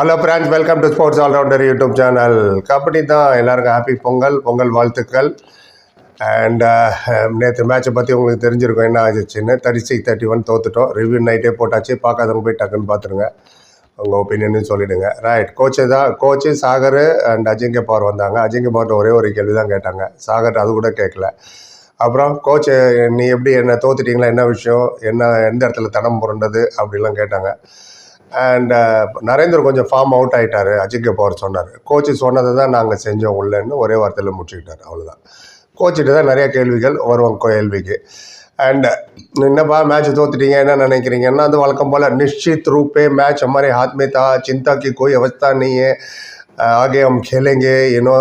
Hello friends welcome to sports allrounder YouTube channel kabaddi தான் எல்லாருக்கும் happy Pongal Pongal வாழ்த்துக்கள். And நேற்று மேட்சை பற்றி உங்களுக்கு தெரிஞ்சிருக்கும் என்ன ஆச்சுன்னு தேர்ட்டி சிக்ஸ் தேர்ட்டி ஒன் தோத்துட்டோம் ரிவ்யூ நைட்டே போட்டாச்சு. பார்க்காதவங்க போய் டக்குன்னு பார்த்துருங்க. உங்கள் ஒப்பீனியன் சொல்லிவிடுங்க ரைட் கோச்சு தான் கோச்சு சாகர் அண்ட் அஜிங்க பவர் வந்தாங்க. அஜிங்க பவர் ஒரே ஒரு கேள்வி தான் கேட்டாங்க. சாகர் அது கூட கேட்கல. அப்புறம் கோச்சு நீ எப்படி என்ன தோத்துட்டிங்களா? என்ன விஷயம்? என்ன எந்த இடத்துல தடம் புரண்டது? அப்படிலாம் கேட்டாங்க. அண்ட் நரேந்தர் கொஞ்சம் ஃபார்ம் அவுட் ஆகிட்டாரு அஜிங்க பவர் சொன்னார் கோச்சு சொன்னதை தான் நாங்கள் செஞ்சோம் உள்ளேன்னு ஒரே வார்த்தையில் முடிச்சுக்கிட்டார் அவ்வளோதான் கோச்சிட்டு தான் நிறைய கேள்விகள் வரும் கேள்விக்கு அண்ட் என்னப்பா மேட்ச் தோத்துட்டீங்க என்ன நினைக்கிறீங்கன்னா அது வழக்கம் போல் निश्चित रूप पे मैच हमारे हाथ में था चिंता की कोई अवस्था नहीं है आगे हम खेलेंगे you know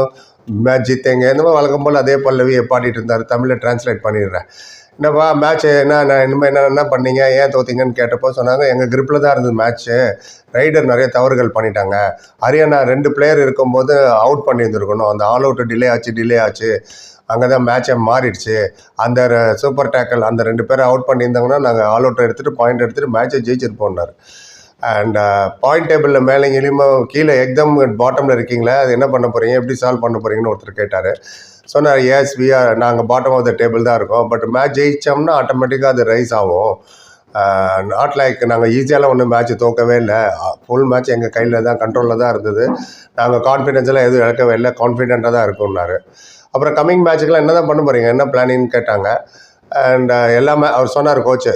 மேட்ச் ஜீத்தேங்க இந்த மாதிரி வழக்கம் போல் அதே பல்லவியை பாடிட்டு இருந்தார் தமிழில் டிரான்ஸ்லேட் பண்ணிடுறேன் என்னப்பா மேட்ச் என்ன நான் இனிமேல் என்ன என்ன பண்ணீங்க? ஏன் தோத்தீங்கன்னு கேட்டப்போ சொன்னாங்க எங்கள் கிரிப்பில் தான் இருந்தது மேட்ச்சு ரைடர் நிறைய தவறுகள் பண்ணிட்டாங்க. ஹரியானா ரெண்டு பிளேயர் இருக்கும்போது அவுட் பண்ணியிருந்துருக்கணும். அந்த ஆல் அவுட் டிலே ஆச்சு டிலே ஆச்சு. அங்கே தான் மேட்சை மாறிடுச்சு. அந்த சூப்பர் டேக்கல் அந்த ரெண்டு பேரை அவுட் பண்ணியிருந்தாங்கன்னா நாங்கள் ஆல் அவுட் எடுத்துகிட்டு பாயிண்ட் எடுத்துகிட்டு மேட்சை ஜெயிச்சிருப்போம்னாரு. அண்ட் பாயிண்ட் டேபிளில் மேலே கீழே எக்ஸாம் பாட்டமில் இருக்கீங்களா? அது என்ன பண்ண போகிறீங்க எப்படி சால்வ் பண்ண போகிறீங்கன்னு ஒருத்தர் கேட்டார். சொன்னார் எஸ் வி ஆர் நாங்கள் பாட்டம் ஆஃப் த டேபிள் தான் இருக்கோம். பட் மேட்ச் ஜெயித்தோம்னா ஆட்டோமேட்டிக்காக அது ரைஸ் ஆகும். Uh, நாட் லைக் நாங்கள் ஈஸியாலாம் ஒன்றும் மேட்ச் தோக்கவே இல்லை. ஃபுல் மேட்ச் எங்கள் கையில் தான் கண்ட்ரோலில் தான் இருந்தது. நாங்கள் கான்ஃபிடென்ஸெல்லாம் எதுவும் இழக்கவே இல்லை. கான்ஃபிடென்ட்டாக தான் இருக்கும்னாரு. அப்புறம் கம்மிங் மேட்ச்சுக்கெலாம் என்ன தான் பண்ண போகிறீங்க என்ன பிளானிங்னு கேட்டாங்க. Uh, அண்ட் uh, எல்லா மே அவர் சொன்னார் கோச்சு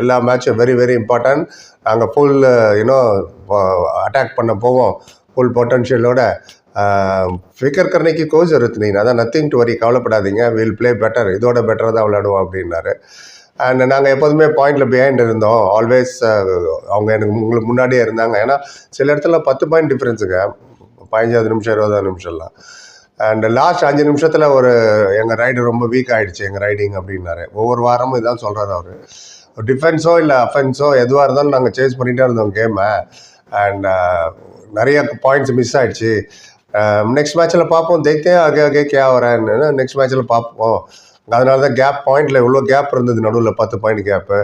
எல்லா மேட்சும் வெரி வெரி இம்பார்ட்டன்ட் நாங்கள் ஃபுல் யூனோ அட்டாக் பண்ண போவோம். ஃபுல் பொட்டன்ஷியலோட ஃபிகர் கர்னைக்கு கோச் இருந்தீங்க அதான் நத்திங் டு வரி கவலைப்படாதீங்க. வில் ப்ளே பெட்டர் இதோட பெட்டராக தான் விளையாடுவோம் அப்படின்னாரு. அண்ட் நாங்கள் எப்போதுமே பாயிண்டில் பிஹைண்ட் இருந்தோம். ஆல்வேஸ் uh, அவங்க எனக்கு உங்களுக்கு முன்னாடியே இருந்தாங்க. ஏன்னா சில இடத்துல பத்து பாயிண்ட் டிஃப்ரென்ஸுங்க பதினஞ்சாவது நிமிஷம் இருபதாவது நிமிஷம்லாம். அண்ட் லாஸ்ட் அஞ்சு நிமிஷத்தில் ஒரு எங்கள் ரைடு ரொம்ப வீக் ஆகிடுச்சு எங்கள் ரைடிங் அப்படின்னாரு ஒவ்வொரு வாரமும் இதான் சொல்கிறாரு அவர் டிஃபென்ஸோ இல்லை அஃபென்ஸோ எதுவாக இருந்தாலும் நாங்கள் சேஸ் பண்ணிகிட்டே இருந்தோம் கேமை அண்ட் நிறைய பாயிண்ட்ஸ் மிஸ் ஆகிடுச்சு நெக்ஸ்ட் மேட்ச்சில் பார்ப்போம் தேக்கே அகே அகே கே ஆகிறேன்னு நெக்ஸ்ட் மேட்ச்சில் பார்ப்போம் அதனால தான் கேப் பாயிண்டில் இவ்வளோ கேப் இருந்தது நடுவில் பத்து பாயிண்ட் கேப்பு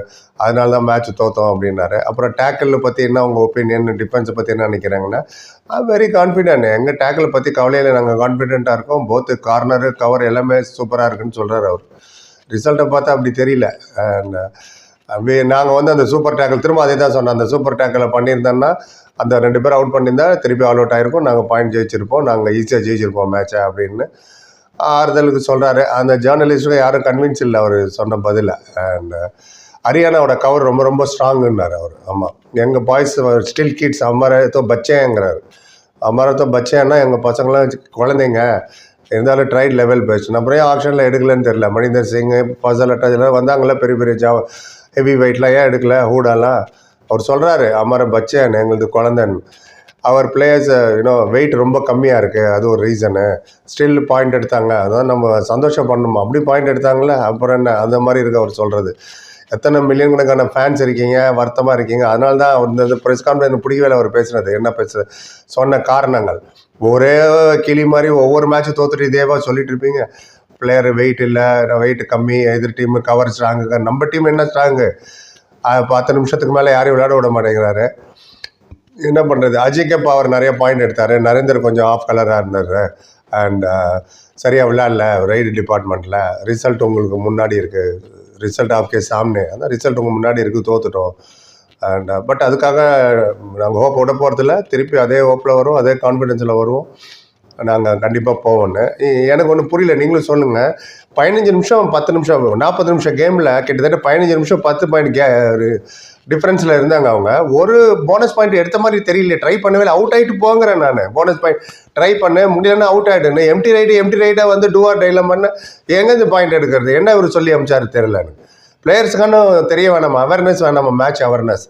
அதனால தான் மேட்ச் தோத்தோம் அப்படின்னாரு. அப்புறம் டேக்கிளில் பற்றி என்ன உங்கள் ஒப்பீனியன் டிஃபென்ஸை பற்றி என்ன நினைக்கிறாங்கன்னா வெரி கான்ஃபிடென்ட் எங்கள் டேக்கில் பற்றி கவலையில் நாங்கள் கான்ஃபிடென்ட்டாக இருக்கோம். போத்து கார்னரு கவர் எல்லாமே சூப்பராக இருக்குன்னு சொல்கிறார் அவர். ரிசல்ட்டை பார்த்தா அப்படி தெரியல. அண்ட் uh, நாங்கள் வந்து அந்த சூப்பர் டேக்கிள் திரும்ப அதே தான் சொன்னோம் அந்த சூப்பர் டேக்கிளை பண்ணியிருந்தோன்னா அந்த ரெண்டு பேரும் அவுட் பண்ணியிருந்தா திருப்பி ஆல் அவுட் ஆகிருக்கும் நாங்கள் பாயிண்ட் ஜெயிச்சிருப்போம். நாங்கள் ஈஸியாக ஜெயிச்சிருப்போம் மேட்சை அப்படின்னு. ஆறுதலுக்கு சொல்கிறாரு அந்த ஜேர்னலிஸ்ட்டும் யாரும் கன்வின்ஸ் இல்லை அவர் சொன்ன பதில். அண்ட் ஹரியானாவோட கவர் ரொம்ப ரொம்ப ஸ்ட்ராங்குன்னார் அவர். ஆமாம் எங்கள் பாய்ஸ் ஸ்டில் கிட்ஸ் அமரத்தோ பச்சேங்கிறாரு அமரத்தோ பச்சேன்னா எங்கள் பசங்களாம் குழந்தைங்க இருந்தாலும் ட்ரைட் லெவல் பெஸ்ட் அப்புறம் ஏன் ஆப்ஷனில் எடுக்கலன்னு தெரில மணிந்தர் சிங் ஃபசல் அட்டாஜெல்லாம் வந்தாங்களே பெரிய பெரிய ஜா ஹெவி வெயிட்லாம் ஏன் எடுக்கல? ஹூடாலாம் அவர் சொல்கிறாரு அமர பச்சேன் எங்களது குழந்தைன்னு. அவர் பிளேயர்ஸ் யூனோ வெயிட் ரொம்ப கம்மியாக இருக்குது அது ஒரு ரீசனு ஸ்டில் பாயிண்ட் எடுத்தாங்க. அதான் நம்ம சந்தோஷம் பண்ணணும். அப்படி பாயிண்ட் எடுத்தாங்களே அப்புறம் என்ன? அந்த மாதிரி இருக்கு அவர் சொல்கிறது எத்தனை மில்லியன் கணக்கான ஃபேன்ஸ் இருக்கீங்க வருத்தமாக இருக்கீங்க. அதனால தான் அவர் இந்த ப்ரெஸ் கான்ஃபரன்ஸ் பிடிக்கவே அவர் பேசுனது. என்ன பேச சொன்ன காரணங்கள். ஒரே கிளி மாதிரி ஒவ்வொரு மேட்ச்சும் தோத்துட்டு இதேவா சொல்லிட்டு இருப்பீங்க. பிளேயர் வெயிட் இல்லை வெயிட் கம்மி எதிர் டீம் கவர் ஸ்ட்ராங்குங்க நம்ம டீம் என்ன ஸ்ட்ராங்கு பத்து நிமிஷத்துக்கு மேலே யாரையும் விளையாட விட மாட்டேங்கிறாரு. என்ன பண்ணுறது அஜிகே பவர் நிறைய பாயிண்ட் எடுத்தார். நரேந்தர் கொஞ்சம் ஆஃப் கலராக இருந்தார். அண்ட் சரியாக விளாட்ல ரைடு டிபார்ட்மெண்ட்டில் ரிசல்ட் உங்களுக்கு முன்னாடி இருக்குது ரிசல்ட் ஆஃப் கே சாம்னே அதான் ரிசல்ட் உங்கள் முன்னாடி இருக்குது தோத்துட்டோம். அண்ட் பட் uh, அதுக்காக நாங்கள் ஹோப் விட போகிறதில்ல திருப்பி அதே ஹோப்பில் வரும் அதே கான்ஃபிடென்ஸில் வருவோம். நாங்கள் கண்டிப்பாக போவோன்னு எனக்கு ஒன்றும் புரியல. நீங்களும் சொல்லுங்கள் பதினஞ்சு நிமிஷம் பத்து நிமிஷம் நாற்பது நிமிஷம் கேமில் கிட்டத்தட்ட பதினஞ்சு நிமிஷம் பத்து பாயிண்ட் கே டிஃப்ரென்ஸில் இருந்தாங்க அவங்க. ஒரு போனஸ் பாயிண்ட் எடுத்த மாதிரி தெரியல ட்ரை பண்ணவே இல்லை. அவுட் ஆகிட்டு போங்கிறேன் நான். போனஸ் பாயிண்ட் ட்ரை பண்ணேன் முடியலன்னா அவுட் ஆகிடுன்னு எம்டி ரைடு எம்டி ரைடாக வந்து டூ ஆர் டைலாம் பண்ண. எங்கேருந்து பாயிண்ட் எடுக்கிறது? என்ன இவர் சொல்லி அமிச்சாரு தெரியலன்னு பிளேயர்ஸுக்கான தெரிய வேணாம். அவேர்னஸ் வேணாம். மேட்ச் அவேர்னஸ்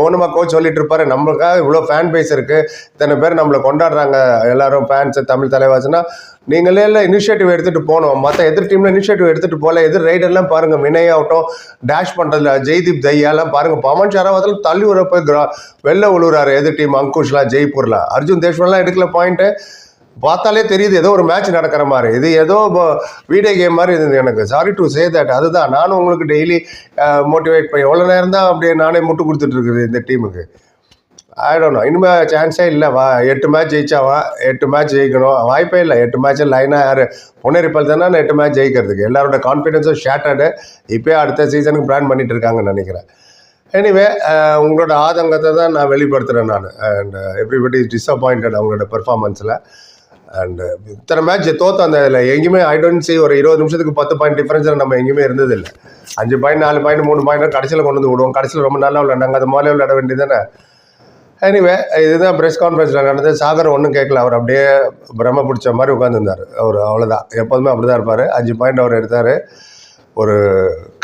ஒன்றுமா கோச் சொல்லிட்டு இருப்பாரு நம்மளுக்காக இவ்வளோ ஃபேன் பேஸ் இருக்குது இத்தனை பேர் நம்மளை கொண்டாடுறாங்க. எல்லாரும் ஃபேன்ஸு தமிழ் தலைவாசுனா. நீங்களே எல்லாம் இனிஷியேட்டிவ் எடுத்துகிட்டு போகணும். மற்ற எதிர் டீமில் இனிஷியேட்டிவ் எடுத்துகிட்டு போகல. எதிர் ரைடர்லாம் பாருங்கள் வினய் ஆகட்டும் டேஷ் பண்ணுறதுல ஜெய்தீப் தையாலாம் பாருங்கள் பவன் ஷராவத்தில் தள்ளி வர போய் கிரா வெளில விழுவுறாரு எதிர் டீம் அங்குஷ்லாம் ஜெய்ப்பூர்லாம் அர்ஜுன் தேஷ்வர்லாம் எடுக்கல பாயிண்ட்டு பார்த்தாலே தெரியுது ஏதோ ஒரு மேட்ச் நடக்கிற மாதிரி. இது ஏதோ வீடியோ கேம் மாதிரி இருந்தது எனக்கு. சாரி டு சே தட் அதுதான். நானும் உங்களுக்கு டெய்லி மோட்டிவேட் பண்ணி எவ்வளோ நேரம் தான் அப்படியே நானே முட்டு கொடுத்துட்டு இருக்குது இந்த டீமுக்கு ஆயிடணும் இனிமேல் சான்ஸே இல்லை. வா எட்டு மேட்ச் ஜெயிச்சாவா எட்டு மேட்ச் ஜெயிக்கணும். வாய்ப்பே இல்லை. எட்டு மேட்ச் லைனாக யார்? பொன்னேரிப்பல் தானே? எட்டு மேட்ச் ஜெயிக்கிறதுக்கு. எல்லாரோட கான்ஃபிடென்ஸும் ஷேட்டர்டு இப்போயே அடுத்த சீசனுக்கு பிளான் பண்ணிட்டு இருக்காங்கன்னு நினைக்கிறேன். எனிவே உங்களோட ஆதங்கத்தை தான் நான் வெளிப்படுத்துகிறேன் நான். அண்ட் எவ்ரிபடி இஸ் டிஸப்பாயிண்டட் அவங்களோட பெர்ஃபார்மன்ஸில் அண்டு uh, இத்தனை மேட்ச் தோத்தோம் அந்த இதில் எங்கேயுமே ஐ டோன்ட் சி ஒரு இருபது நிமிஷத்துக்கு பத்து பாயிண்ட் டிஃபரன்ஸில் நம்ம எங்கேயுமே இருந்ததில்லை. அஞ்சு பாயிண்ட் நாலு பாயிண்ட் மூணு பாயிண்ட் கடைசியில் கொண்டு வந்து விடுவோம். கடைசியில் ரொம்ப நல்லா விளையாண்டாங்க அது மாதிரி விளையாட வேண்டியதானே எனிவே இதுதான் ப்ரெஸ் கான்ஃபரன்ஸில் நடந்தது. சாகர் ஒன்றும் கேட்கல. அவர் அப்படியே பிரம்ம பிடிச்ச மாதிரி உட்காந்துருந்தார் அவர் அவ்வளோதான் எப்போதுமே அப்படி தான் இருப்பார். அஞ்சு பாயிண்ட் அவர் எடுத்தார். ஒரு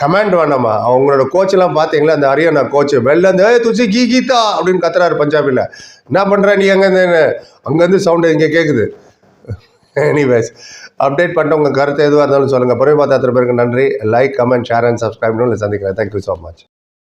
கமாண்ட் வேணாமா அவங்களோட கோச்செல்லாம் பார்த்தீங்களா? அந்த ஹரியானா கோச் வெளில அந்த துச்சி கீ கீதா அப்படின்னு கத்துறாரு பஞ்சாபில். என்ன பண்ணுற நீ அங்கேருந்து? அங்கேருந்து சவுண்டு இங்கே கேட்குது எனிவேஸ் அப்டேட் பண்ணிட்டு உங்கள் கருத்து எதுவாக இருந்தாலும் சொல்லுங்கள் புரியும் பார்த்த அத்தனை பேருக்கு நன்றி. லைக் கமெண்ட் ஷேர் அண்ட் சப்ஸ்கிரைப்னு சந்திக்கிறேன். Thank you so much